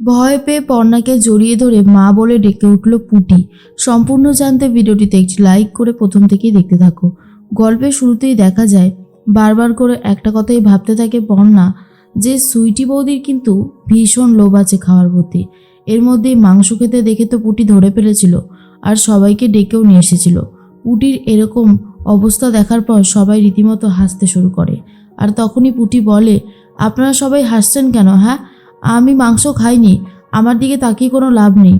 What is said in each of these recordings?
ভয় পেয়ে পর্ণাকে জড়িয়ে ধরে মা বলে ডেকে উঠল পুটি। সম্পূর্ণ জানতে ভিডিওটিতে একটি লাইক করে প্রথম থেকেই দেখতে থাকো। গল্পের শুরুতেই দেখা যায়, বারবার করে একটা কথাই ভাবতে থাকে পর্ণা যে সুইটি বৌদির কিন্তু ভীষণ লোভ আছে খাওয়ার প্রতি। এর মধ্যেই মাংস খেতে দেখে তো পুটি ধরে ফেলেছিল আর সবাইকে ডেকেও নিয়ে এসেছিল। পুটির এরকম অবস্থা দেখার পর সবাই রীতিমতো হাসতে শুরু করে। আর তখনই পুটি বলে, আপনারা সবাই হাসছেন কেন হ্যাঁ? আমি মাংস খাইনি, আমার দিকে তাকিয়ে কোনো লাভ নেই।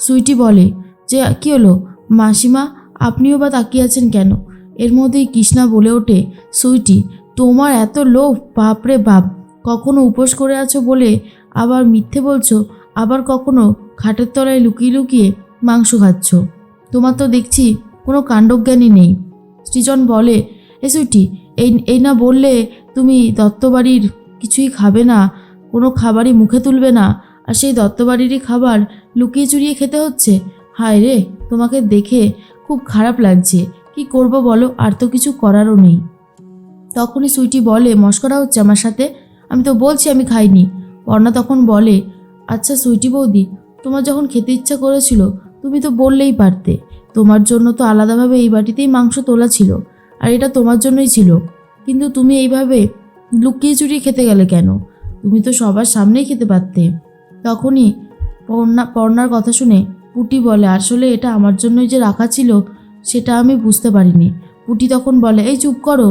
সুইটি বলে, যে, কী হলো? মাসিমা, আপনিও বা তাকিয়ে আছেন কেন? এর মধ্যেই কৃষ্ণা বলে ওঠে, সুইটি, তোমার এত লোভ, বাপরে বাপ, কখনো উপোস করে আছো বলে আবার মিথ্যে বলছো? আবার কখনো খাটের তলায় লুকিয়ে লুকিয়ে মাংস খাচ্ছ? তোমার তো দেখছি কোনো কাণ্ডজ্ঞানই নেই। সৃজন বলে, এ সুইটি, এই এই না বললে তুমি দত্তবাড়ির কিছুই খাবে না কোনো খাবারই মুখে তুলবে না। আর সেই দত্তবাড়িরই খাবার লুকিয়ে চুরিয়ে খেতে হচ্ছে? হায় রে, তোমাকে দেখে খুব খারাপ লাগছে। কি করব বলো, আর তো কিছু করারও নেই। তখনই সুইটি বলে, মস্করা হচ্ছে আমার সাথে? আমি তো বলছি আমি খাইনি। পর্ণা তখন বলে আচ্ছা সুইটি বৌদি, তোমার যখন খেতে ইচ্ছা করেছিল, তুমি তো বললেই পারতে। তোমার জন্য তো আলাদাভাবে এই বাটিতেই মাংস তোলা ছিল, আর এটা তোমার জন্যই ছিল। কিন্তু তুমি এইভাবে লুকিয়ে চুরিয়ে খেতে গেলে কেন? তুমি তো সবার সামনেই খেতে পারতে। তখনই পর্ণা, পর্ণার কথা শুনে পুটি বলে, আসলে এটা আমার জন্যই যে রাখা ছিল, সেটা আমি বুঝতে পারিনি। পুটি তখন বলে, এই চুপ করো।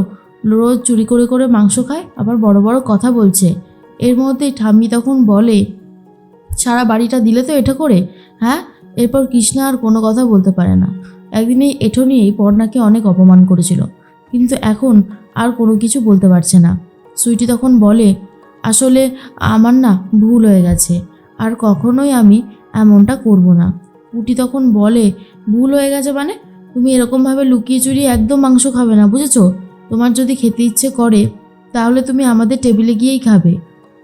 রোজ চুরি করে করে মাংস খায়, আবার বড় বড় কথা বলছে। এর মধ্যে ঠাম্মি তখন বলে, সারা বাড়িটা দিলে তো এটা করে? হ্যাঁ এরপর কৃষ্ণা আর কোনো কথা বলতে পারে না। একদিন এই এঠো নিয়েই পর্ণাকে অনেক অপমান করেছিল, কিন্তু এখন আর কোনো কিছু বলতে পারছে না। সুইটি তখন বলে আসলে আমার না ভুল হয়ে গেছে। আর কখনোই আমি এমনটা করব না। পুটি তখন বলে, ভুল হয়ে গেছে মানে? তুমি এরকমভাবে লুকিয়ে চুরিয়ে একদম মাংস খাবে না, বুঝেছ? তোমার যদি খেতে ইচ্ছে করে, তাহলে তুমি আমাদের টেবিলে গিয়েই খাবে।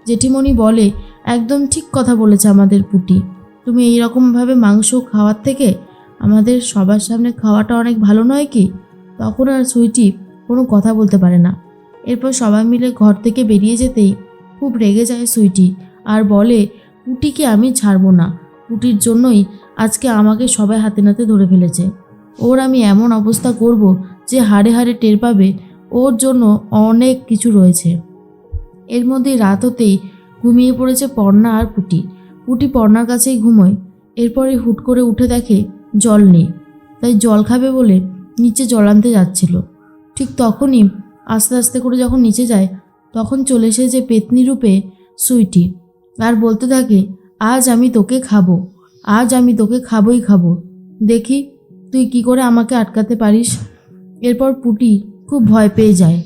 জেঠিমণি বলে, একদম ঠিক কথা বলেছে আমাদের পুটি। তুমি এই রকমভাবে মাংস খাওয়ার থেকে আমাদের সবার সামনে খাওয়াটা অনেক ভালো নয় কি? তখন আর সুইটি কোনো কথা বলতে পারে না। এরপর সবাই মিলে ঘর থেকে বেরিয়ে যেতেই খুব রেগে যায় সুইটি আর বলে, পুটিকে আমি ছাড়বো না। পুটির জন্যই আজকে আমাকে সবাই হাতে নাতে ধরে ফেলেছে। ওর আমি এমন অবস্থা করব যে হাড়ে হাড়ে টের পাবে। ওর জন্য অনেক কিছু রয়েছে। এর মধ্যে রাত হতেই ঘুমিয়ে পড়েছে পর্ণা আর পুটি। পুটি পর্ণার কাছেই ঘুমোয়। এরপরে হুট করে উঠে দেখে জল নেই। তাই জল খাবে বলে নিচে জল আনতে যাচ্ছিল। ঠিক তখনই আস্তে আস্তে করে যখন নিচে যায় তখন চলে এসেছে পেতনি রূপে সুইটি আর বলতে থাকে, আজ আমি তোকে খাব, আজ আমি তোকে খাবোই খাব। দেখি, তুই কি করে আমাকে আটকাতে পারিস? এরপর পুটি খুব ভয় পেয়ে যায়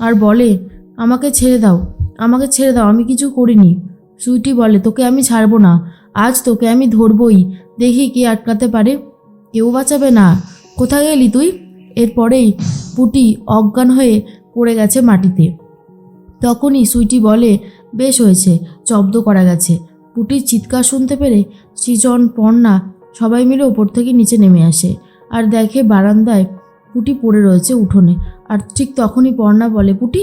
আর বলে, আমাকে ছেড়ে দাও, আমাকে ছেড়ে দাও, আমি কিছু করিনি। সুইটি বলে, তোকে আমি ছাড়বো না, আজ তোকে আমি ধরবই, দেখি কে আটকাতে পারে। কেউ বাঁচাবে না, কোথায় গেলি তুই? এরপরেই পুটি অজ্ঞান হয়ে পড়ে গেছে মাটিতে। তখনই সুইটি বলে, বেশ হয়েছে, জব্দ করা গেছে। পুটির চিৎকার শুনতে পেরে সৃজন, পর্ণা সবাই মিলে ওপর থেকে নিচে নেমে আসে আর দেখে বারান্দায় পুটি পড়ে রয়েছে উঠোনে। আর ঠিক তখনই পর্ণা বলে, পুটি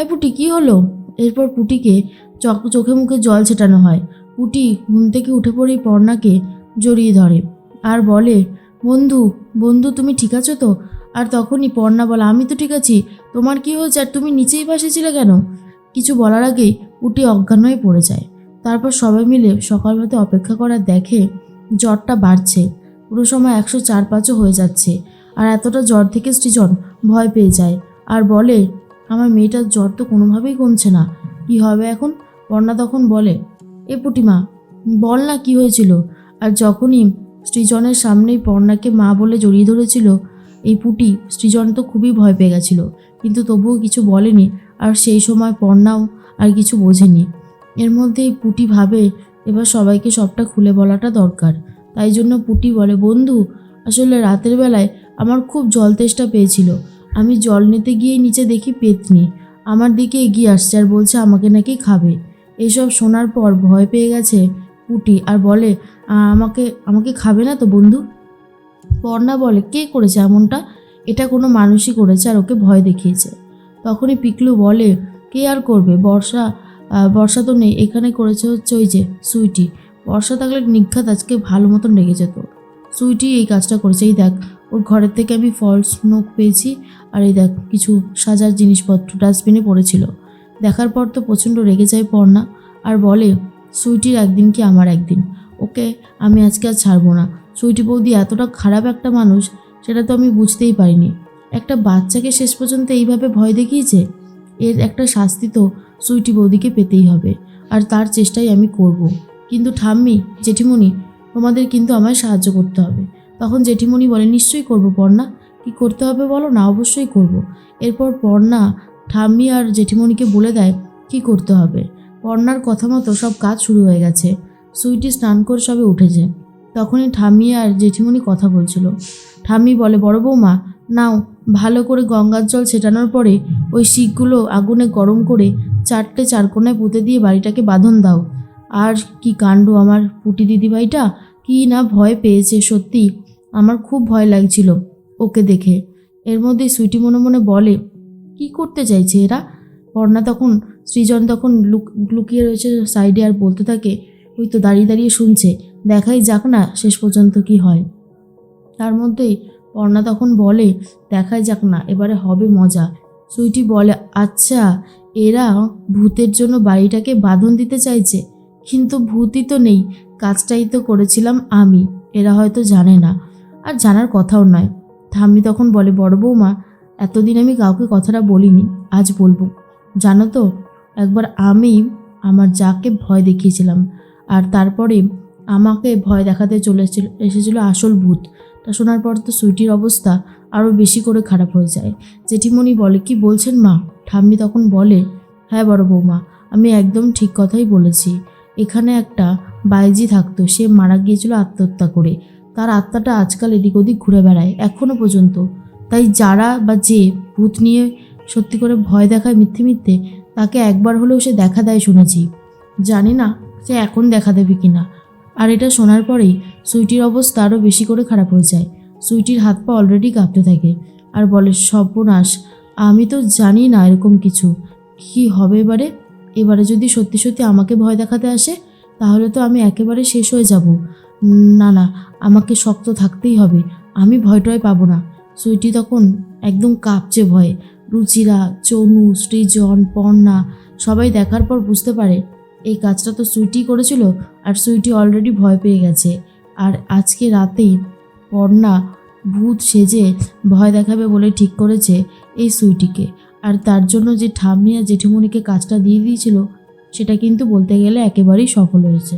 এ পুটি কি হলো? এরপর পুটিকে চক, চোখে মুখে জল ছেটানো হয়। পুটি ঘুম থেকে উঠে পড়েই পর্ণাকে জড়িয়ে ধরে আর বলে, বন্ধু বন্ধু, তুমি ঠিক আছো তো? আর তখনই পর্ণা বলে, আমি তো ঠিক আছি। তোমার কি হয়েছে? আর তুমি নিচেই বসেছিলে কেন? কিছু বলার আগেই পুটি অজ্ঞান হয়ে পড়ে যায়। তারপর সবাই মিলে সকাল হতে অপেক্ষা করা দেখে জ্বরটা বাড়ছে। পুরো সময় একশো চার পাঁচও হয়ে যাচ্ছে। আর এতটা জ্বর থেকে সৃজন ভয় পেয়ে যায়। আর বলে, আমার মেয়েটার জ্বর তো কোনোভাবেই কমছে না। কি হবে এখন? পর্ণা তখন বলে, এ পুটিমা, বল না কি হয়েছিল? আর যখনই সৃজনের সামনেই পর্ণাকে মা বলে জড়িয়ে ধরেছিল এই পুটি সৃজন তো খুবই ভয় পেয়ে গেছিল, কিন্তু তবুও কিছু বলেনি আর সেই সময় পর্ণাও আর কিছু বোঝেনি। এর মধ্যে এই পুটি ভাবে এবার সবাইকে সবটা খুলে বলাটা দরকার। তাই জন্য পুটি বলে, বন্ধু, আসলে রাতের বেলায় আমার খুব জল তেষ্টা পেয়েছিল। আমি জল নিতে গিয়ে নিচে দেখি পেতনি। আমার দিকে এগিয়ে আসছে আর বলছে, আমাকে নাকি খাবে? এসব শোনার পর ভয় পেয়ে গেছে পুটি আর বলে আমাকে আমাকে খাবে না তো বন্ধু? পর্ণা বলে, কে করেছে এমনটা? এটা কোনো মানুষই করেছে আর ওকে ভয় দেখিয়েছে। তখনই পিকলু বলে, কে আর করবে? বর্ষা বর্ষা তো নেই। এখানে করেছে হচ্ছে ওই যে সুইটি। বর্ষা থাকলে নিঘাত আজকে ভালো মতন রেগে যেত সুইটি এই কাজটা করেছে। এই দেখ, ওর ঘরের থেকে আমি ফলস নোক পেয়েছি। আর এই দেখ, কিছু সাজার জিনিসপত্র ডাস্টবিনে পড়েছিল। দেখার পর তো প্রচণ্ড রেগে যায় পর্ণা আর বলে, সুইটির একদিন কি আমার একদিন? ওকে আমি আজকে আর ছাড়বো না। সুইটি বৌদি এতটা খারাপ একটা মানুষ, সেটা তো আমি বুঝতেই পারিনি। একটা বাচ্চাকে শেষ পর্যন্ত এইভাবে ভয় দেখিয়েছে? এর একটা শাস্তি তো সুইটি বৌদিকে পেতেই হবে, আর তার চেষ্টাই আমি করব। কিন্তু ঠাম্মি, জেঠিমণি, তোমাদের কিন্তু আমায় সাহায্য করতে হবে। তখন জেঠিমণি বলে, নিশ্চয়ই করব পর্ণা। কি করতে হবে বলো না, অবশ্যই করব। এরপর পর্ণা ঠাম্মি আর জেঠিমণিকে বলে দেয়, কি করতে হবে? পর্ণার কথা মতো সব কাজ শুরু হয়ে গেছে। সুইটি স্নান করে সবে উঠেছে। তখনই ঠাম্মি আর জেঠিমণি কথা বলছিল। ঠাম্মি বলে, বড় বৌমা, নাও, ভালো করে গঙ্গার জল ছেটানোর পরে ওই শিকগুলো আগুনে গরম করে চারটে চারকোনায় পুঁতে দিয়ে বাড়িটাকে বাঁধন দাও। আর কি কাণ্ড আমার পুটি দিদিভাইটা, কি না ভয় পেয়েছে সত্যি, আমার খুব ভয় লাগছিল ওকে দেখে। এর মধ্যে সুইটি মনে মনে বলে, কি করতে চাইছে এরা? পর্ণা তখন, সৃজন তখন লুক, লুকিয়ে রয়েছে সাইডে আর বলতে থাকে, ওই তো দাঁড়িয়ে দাঁড়িয়ে শুনছে। দেখাই যাক না শেষ পর্যন্ত কি হয়। তার মধ্যেই পর্ণা তখন বলে, দেখাই যাক না, এবারে হবে মজা। সুইটি বলে আচ্ছা এরা ভূতের জন্য বাড়িটাকে বাঁধন দিতে চাইছে। কিন্তু ভূতই তো নেই, কাজটাই তো করেছিলাম আমি, এরা হয়তো জানে না। আর জানার কথাও নয়। ঠাম্মি তখন বলে, বড় বৌমা, এতদিন আমি কাউকে কথাটা বলিনি, আজ বলব। জানো তো, একবার আমি আমার যাকে ভয় দেখিয়েছিলাম, আর তারপরে আমাকে ভয় দেখাতে চলে এসেছিল আসল ভূত। তা শোনার পর তো সুইটির অবস্থা আরও বেশি করে খারাপ হয়ে যায়। জেঠিমণি বলে, কি বলছেন মা? ঠাম্মি তখন বলে হ্যাঁ বড় বৌমা, আমি একদম ঠিক কথাই বলেছি। এখানে একটা বাইজি থাকতো, সে মারা গিয়েছিল আত্মহত্যা করে। তার আত্মাটা আজকাল এদিক ওদিক ঘুরে বেড়ায় এখনও পর্যন্ত। তাই যারা বা যে ভূত নিয়ে সত্যি করে ভয় দেখায় মিথ্যে মিথ্যে, তাকে একবার হলেও সে দেখা দেয় শুনেছি। জানি না সে এখন দেখা দেবে কি না আর এটা শোনার পরেই সুইটির অবস্থা আরও বেশি করে খারাপ হয়ে যায়। সুইটির হাত পা অলরেডি কাঁপতে থাকে। আর বলে, সর্বনাশ, আমি তো জানি না এরকম কিছু। কি হবে এবারে? এবারে যদি সত্যি সত্যি আমাকে ভয় দেখাতে আসে, তাহলে তো আমি একেবারে শেষ হয়ে যাব। না না, আমাকে শক্ত থাকতেই হবে। আমি ভয়টয় পাবো না। সুইটি তখন একদম কাঁপছে ভয়ে। রুচিরা, চনু, সৃজন, পর্ণা, সবাই দেখার পর বুঝতে পারে এই কাজটা তো সুইটি করেছিল আর সুইটি অলরেডি ভয় পেয়ে গেছে। আর আজকে রাতেই পর্ণা ভূত সেজে ভয় দেখাবে বলে ঠিক করেছে এই সুইটিকে। আর তার জন্য যে ঠাম্মি আর জেঠিমণিকে কাজটা দিয়ে দিয়েছিল, সেটা কিন্তু বলতে গেলে একেবারেই সফল হয়েছে।